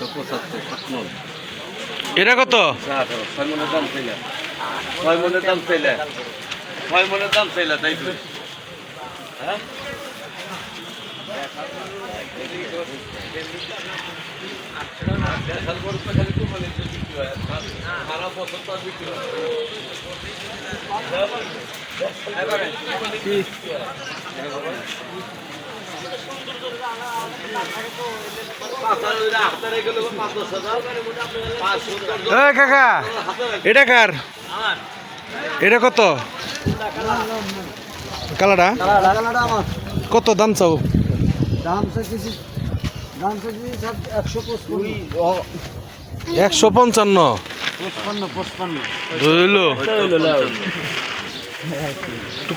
একশো পঁচাত্তর এটা কত? ছয় মনের দাম চাইলে ছয় মনের দাম চাইলে ছয় মনের দাম চাইলে তাই তো। হ্যাঁ দেশাল কাকা, এটা কার? এটা কত? কালাটা কত দাম চাও? একশো পঞ্চান্ন।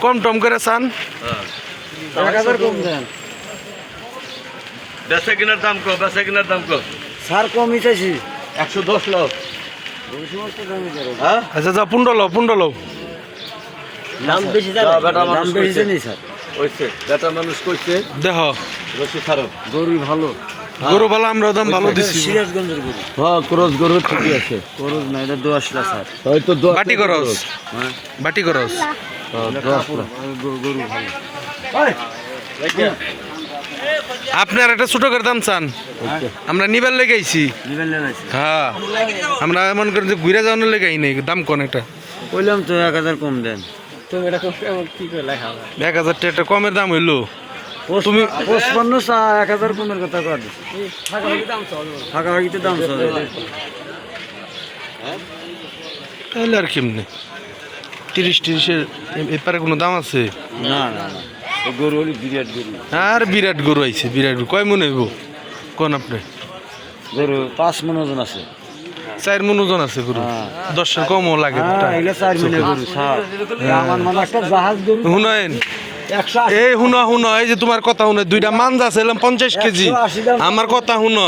কম টম করে চান। কম দেন। বেচা কিনার দাম কো বেচা কিনার দাম কো। সার কমই চাইছি একশো দশ দেবো হ্যাঁ? আচ্ছা যা পুন্ড লও পুন্ড লও। দাম বেশি বেটা মানুষ দাম বেশি কইছে। নেই স্যার। ওইছে বেটা মানুষ কইছে। দেহ। রসি খারাপ গরু ভালো। গরু ভালো আমরা দাম ভালো দিছি। সিরাজগঞ্জের গরু। হ্যাঁ ক্রস গরু ঠিকই আছে। খরচ না এটা দোয়াশলা স্যার। হয়তো বাটি করস। হ্যাঁ। বাটি করস। কাপড় গরু ভালো। আপনার একটা ছোট করে দাম চান? আমরা নিবার লেগে আইছি। নিবেন হ্যাঁ। আমরা এমন করে যে ঘুরে যাওয়ানোর লেগে আই নাই দাম কোন একটা? কইলাম তো এক হাজার কম দেন। তুমি এটা কি করে লেখা এক হাজার টাকা কমের দাম হইল। তুমি পঁচপান্ন এক হাজার কমের কথা কর ফাঁকাফাকিতে দাম চলে। তাহলে আর কেমনি? তিরিশ তিরিশের এপারে কোনো দাম আছে? না না। গরু হলি বিরাট গরু। আর বিরাট গরু আইছে বিরাট গরু। কয় মনে হইব? কোন আপনি? গরু পাঁচ মন ওজন আছে। চার মন ওজন আছে গরু। হ্যাঁ। দশের কমও লাগে হ্যাঁ এগুলো চার মিনে গরু সার। আমার মানে একটা জাহাজ গরু। শুনেন এই শুনো শুনো এই যে তোমার কথা শুনে দুইটা মাঞ্জা আছে এলাম পঞ্চাশ কেজি। 180 আমার কথা শুনো।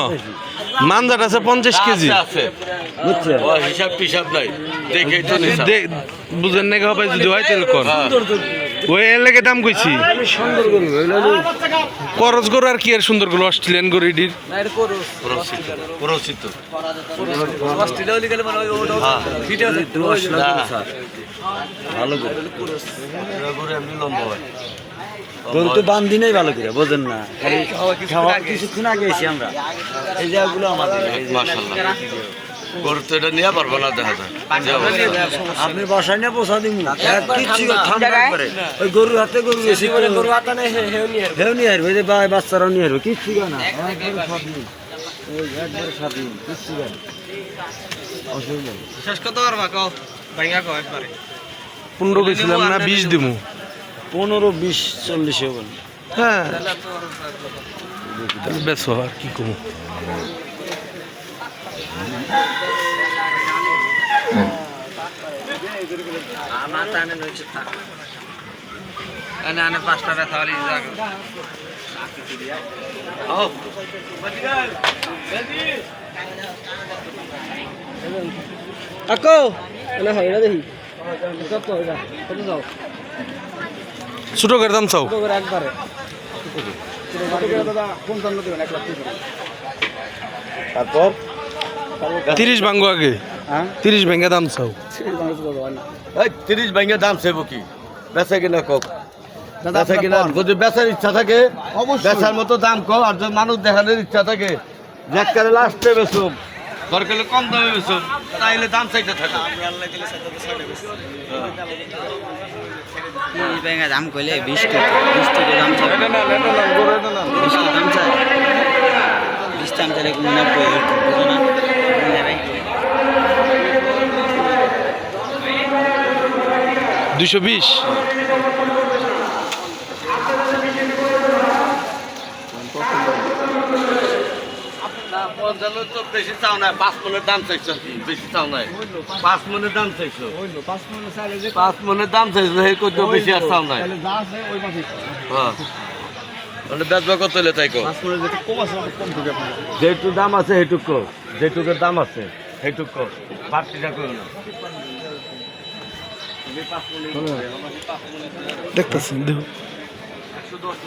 মাঞ্জাটা আছে পঞ্চাশ কেজি। আছে। বুঝছে ও হিসাব টিসাব নাই। দেখেই তো নিসাব দে- বুঝেন না হবে যদি হয় তাহলে কর হ্যাঁ। ওই এর লেগে দাম কইছি। করজ গরু আর কি আর সুন্দর গরু অস্ট্রেলিয়ান গরু এটির? পুরোচিত পুরোচিত দশ লাখ গরু স্যার। ভালো গরু। গরু লম্বা হয়। গরু তো বান দিনেই ভালো করে বোঝেন না। খাওয়া কিছুক্ষণ আগে এসি আমরা। এই জায়গাগুলো আমাদের গরু তো এটা নিয়ে পারব না দেখা যায় আপনি বাসায় নিয়ে পোষা দিন কিচ্ছু ঠান্ডা একবারে। ওই গরুর হাতে গরু বেশি করে গরু হাতে নেই হেউ নিয়ে এই যে বা- বাচ্চারাও নিয়ে আসবে। কিচ্ছু না। একবারে স্বাধীন এই কিচ্ছু না। অসুবিধা শেষ কত পারবা? কও। ভাইঙ্গা কও একবারে। পনেরো বেছিলাম না বিশ দিমু। পনেরো বিশ চল্লিশ হবে। হ্যাঁ। বেশ আর কি কমু? হলি যাক কাকো এনে হয় এটা দেখি কত যাও ছোট করে দাম চাও। একবারে তারপর? তিরিশ ভাঙ্গো আগে। হ্যাঁ? তিরিশ ভেঙে দাম চাও। তিরিশ ব্যাঙ্গে দাম সেব কি? বেচা কিনা কক বেচা কিনা যদি বেচার ইচ্ছা থাকে বেচার মতো দাম কম আর যদি মানুষ দেখানোর ইচ্ছা থাকে একবারে লাস্টে বেচুম দরকারে কম দামে বেচুম তাইলে দাম চাইতে থাকে। ভাইঙ্গা দাম কইলে 20 টাকা 20 টাকা দাম চাই। 20 টাকা দাম চাই। 20 টাকা চাইলে কোন না কই বুঝো না ভাই দুইশো বিশ। পঞ্চান্ন তো বেশি চাও না পাঁচ মনের দাম চাইছো কি, বেশি চাও নাই পাঁচ মনের দাম চাইছো পাঁচ মনের দাম চাইছো সেই কত বেশি আর চাও নাই হ্যাঁ মানে বেচবা কত হলে তাই যেটুকু দাম আছে সেইটুকু যেটুকুর দাম আছে সেইটুকু করো না দেখতেছি দেহ একশো দশ